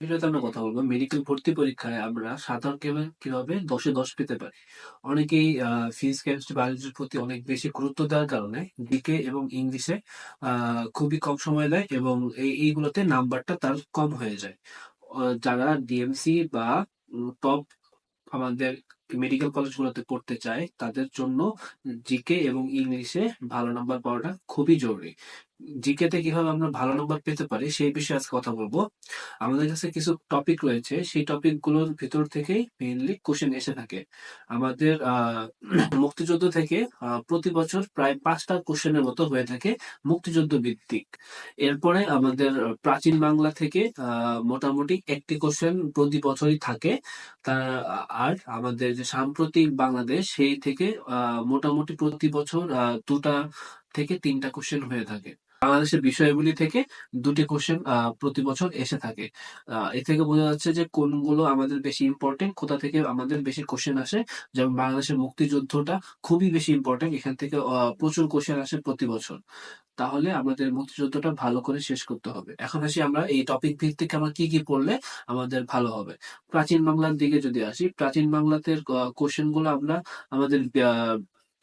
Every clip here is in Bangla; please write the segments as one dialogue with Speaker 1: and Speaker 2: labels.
Speaker 1: ভিডিওতে কথা বলব। মেডিকেল ভর্তি পরীক্ষায় আমরা সাধারণ কীভাবে কীভাবে দশে দশ পেতে পারি? অনেকেই ফিজিক্স কেমিস্ট্রি বায়োলজির প্রতি অনেক বেশি গুরুত্ব দেওয়ার কারণে ডিকে এবং ইংলিশে খুবই কম সময় দেয় এবং এই, এইগুলোতে নাম্বারটা তার কম হয়ে যায়। যারা ডিএমসি বা টপ আমাদের মেডিকেল কলেজগুলোতে পড়তে চায়, তাদের জন্য জিকে এবং ইংলিশে ভালো নাম্বার পাওয়াটা খুবই জরুরি। জিকে তে কীভাবে আমরা ভালো নম্বর পেতে পারি, সেই বিষয়ে আজকে কথা বলব। আমাদের কাছে কিছু টপিক রয়েছে, সেই টপিকগুলোর ভিতর থেকেই মেইনলি কোশ্চেন এসে থাকে। আমাদের মুক্তিযুদ্ধ থেকে প্রতি বছর প্রায় পাঁচটা কোশ্চেনের মতো হয়ে থাকে মুক্তিযুদ্ধ ভিত্তিক। এরপরে আমাদের প্রাচীন বাংলা থেকে মোটামুটি একটি কোশ্চেন প্রতি বছরই থাকে। তা, আর আমাদের যে সাম্প্রতিক বাংলাদেশ, সেই থেকে মোটামুটি প্রতি বছর দুটা থেকে তিনটা কোশ্চেন হয়ে থাকে। বাংলাদেশের বিষয়গুলি থেকে দুটি কোশ্চেন প্রতি বছর এসে থাকে। এ থেকে বোঝা যাচ্ছে যে কোনগুলো আমাদের বেশি ইম্পর্টেন্ট কোথা থেকে আমাদের বেশি কোশ্চেন আসে। যেমন বাংলাদেশের মুক্তিযুদ্ধটা খুবই বেশি ইম্পর্টেন্ট এখান থেকে প্রচুর কোশ্চেন আসে প্রতি বছর। তাহলে আমাদের মুক্তিযুদ্ধটা ভালো করে শেষ করতে হবে। এখন আসি আমরা এই টপিক ভিত্তিক আমরা কি কি পড়লে আমাদের ভালো হবে। প্রাচীন বাংলার দিকে যদি আসি, প্রাচীন বাংলাতে কোশ্চেনগুলো আমরা আমাদের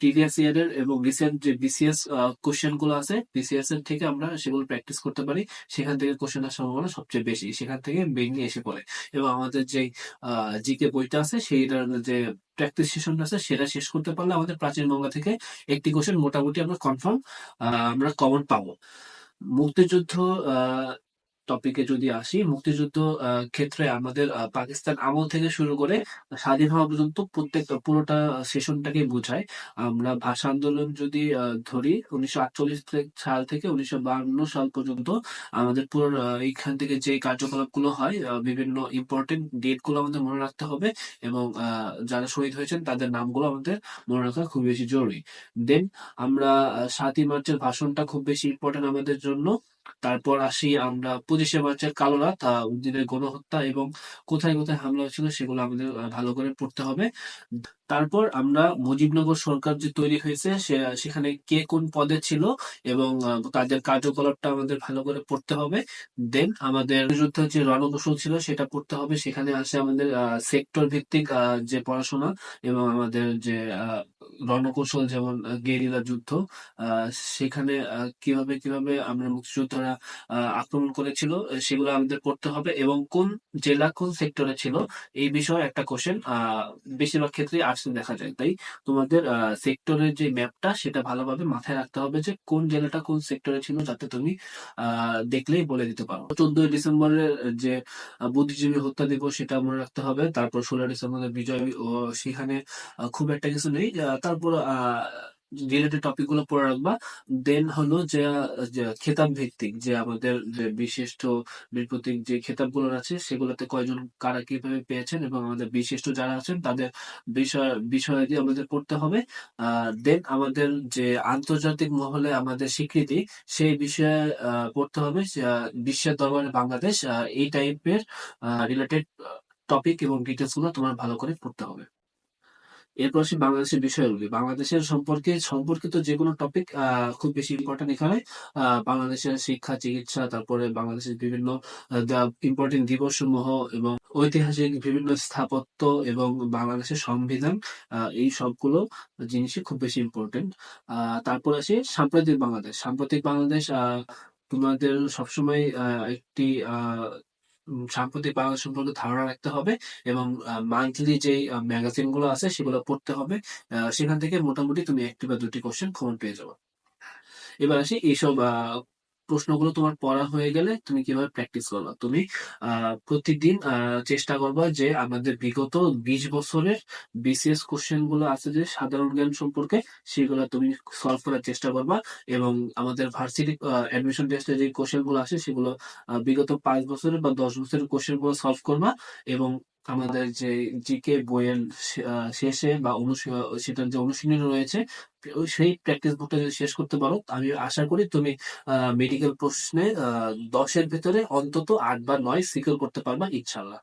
Speaker 1: প্রিভিয়াস ইয়ারের এবং রিসেন্ট যে বিসিএস কোশ্চেনগুলো আছে বিসিএস এর থেকে আমরা সেগুলো প্র্যাকটিস করতে পারি। সেখান থেকে কোশ্চেন আসার সম্ভাবনা সবচেয়ে বেশি। সেখান থেকে মেইনলি এসে পড়ে। এবং আমাদের যে জিকে বইটা আছে, সেইটার যে প্র্যাকটিস সেশন আছে, সেটা শেষ করতে পারলে আমাদের প্রাচীন বাংলা থেকে একটি কোশ্চেন মোটামুটি আমরা কনফার্ম আমরা কমন পাবো। মুক্তিযুদ্ধ টপিকে যদি আসি মুক্তিযুদ্ধ ক্ষেত্রে আমাদের পাকিস্তান আমল থেকে শুরু করে স্বাধীন হওয়া পর্যন্ত প্রত্যেক পুরোটা সেশনটাকে বোঝায়। আমরা ভাষা আন্দোলন যদি ধরি উনিশশো আটচল্লিশ সাল থেকে উনিশশো সাল পর্যন্ত আমাদের পুরো এইখান থেকে যে কার্যকলাপগুলো হয় আহ, বিভিন্ন ইম্পর্টেন্ট ডেটগুলো আমাদের মনে রাখতে হবে এবং যারা শহীদ হয়েছেন তাদের নামগুলো আমাদের মনে রাখা খুব বেশি জরুরি। দেন আমরা সাতই মার্চের ভাষণটা খুব বেশি ইম্পর্টেন্ট আমাদের জন্য। তারপর আসি আমরা পঁচিশে মার্চের কালো রাত আহ, দিনের গণহত্যা এবং কোথায় কোথায় হামলা হয়েছিল সেগুলো আমাদের ভালো করে পড়তে হবে। তারপর আমরা মুজিবনগর সরকার যে তৈরি হয়েছে সেখানে কে কোন পদে ছিল এবং তাদের কার্যকলাপটা আমাদের ভালো করে পড়তে হবে। দেন আমাদের যুদ্ধ যে রণকৌশল ছিল সেটা পড়তে হবে। সেখানে আসে আমাদের সেক্টর ভিত্তিক যে পড়াশোনা এবং আমাদের যে রণকৌশল যেমন গেরিলা যুদ্ধ সেখানে কীভাবে কীভাবে আমরা মুক্তিযোদ্ধারা আক্রমণ করেছিল সেগুলো আমাদের করতে হবে এবং কোন জেলা, কোন সেক্টরে ছিল, এই বিষয়ে একটা কোশ্চেন বেশিরভাগ ক্ষেত্রে আর্টসে দেখা যায়। তাই তোমাদের সেক্টরের যে ম্যাপটা, সেটা ভালোভাবে মাথায় রাখতে হবে যে কোন জেলাটা, কোন সেক্টরে ছিল, যাতে তুমি দেখলেই বলে দিতে পারো। চোদ্দই ডিসেম্বরের যে বুদ্ধিজীবী হত্যা দিবস, সেটা মনে রাখতে হবে। তারপর ষোলো ডিসেম্বরের বিজয় সেখানে খুব একটা কিছু নেই। তারপর রিলেটেড টপিকগুলো পড়ে রাখবা। দেন হলো যে খেতাব ভিত্তিক, যে আমাদের বিশিষ্ট বীর যে খেতাবগুলো আছে, সেগুলোতে কয়জন, কারা কীভাবে পেয়েছেন এবং আমাদের বিশিষ্ট যারা আছেন, তাদের বিষয় বিষয়াদি আমাদের পড়তে হবে। দেন আমাদের যে আন্তর্জাতিক মহলে আমাদের স্বীকৃতি, সেই বিষয়ে পড়তে হবে। বিশ্বের দরবারে বাংলাদেশ এই টাইপের রিলেটেড টপিক এবং ডিটেলসগুলো তোমার ভালো করে পড়তে হবে। এরপর আসি বাংলাদেশের বিষয়গুলি। বাংলাদেশের সম্পর্কে, সম্পর্কিত যে কোনো টপিক খুব বেশি ইম্পর্টেন্ট এখানে। বাংলাদেশের শিক্ষা, চিকিৎসা, তারপরে বাংলাদেশের বিভিন্ন ইম্পর্টেন্ট দিবস সমূহ এবং ঐতিহাসিক বিভিন্ন স্থাপত্য এবং বাংলাদেশের সংবিধান এই সবগুলো জিনিসই খুব বেশি ইম্পর্টেন্ট তারপর আসি সাম্প্রতিক বাংলাদেশ। সাম্প্রতিক বাংলাদেশ তোমাদের সবসময় একটি সাম্প্রতিক বাংলাদেশ সম্পর্কে ধারণা রাখতে হবে এবং মান্থলি যে ম্যাগাজিনগুলো আছে সেগুলো পড়তে হবে। সেখান থেকে মোটামুটি তুমি একটি বা দুটি কোশ্চেন কমন পেয়ে যাব। এবার আসি এইসব প্রশ্নগুলো তোমার পড়া হয়ে গেলে তুমি কীভাবে প্র্যাকটিস করবা? তুমি প্রতিদিন চেষ্টা করবা যে আমাদের বিগত বিশ বছরের বিসিএস কোশ্চেনগুলো আছে যে সাধারণ জ্ঞান সম্পর্কে, সেগুলো তুমি সলভ করার চেষ্টা করবা এবং আমাদের ভার্সিটি অ্যাডমিশন টেস্টে যে কোশ্চেনগুলো আসে সেগুলো বিগত পাঁচ বছরের বা দশ বছরের কোশ্চেনগুলো সলভ করবা এবং আমাদের যে জিকে বইয়ের শেষে বা সেটার যে অনুশীলন রয়েছে, সেই প্র্যাকটিস বুকটা যদি শেষ করতে পারো, আমি আশা করি তুমি মেডিকেল প্রশ্নে দশের ভেতরে অন্তত আট বা নয় সিকিউর করতে পারবা ইনশাল্লাহ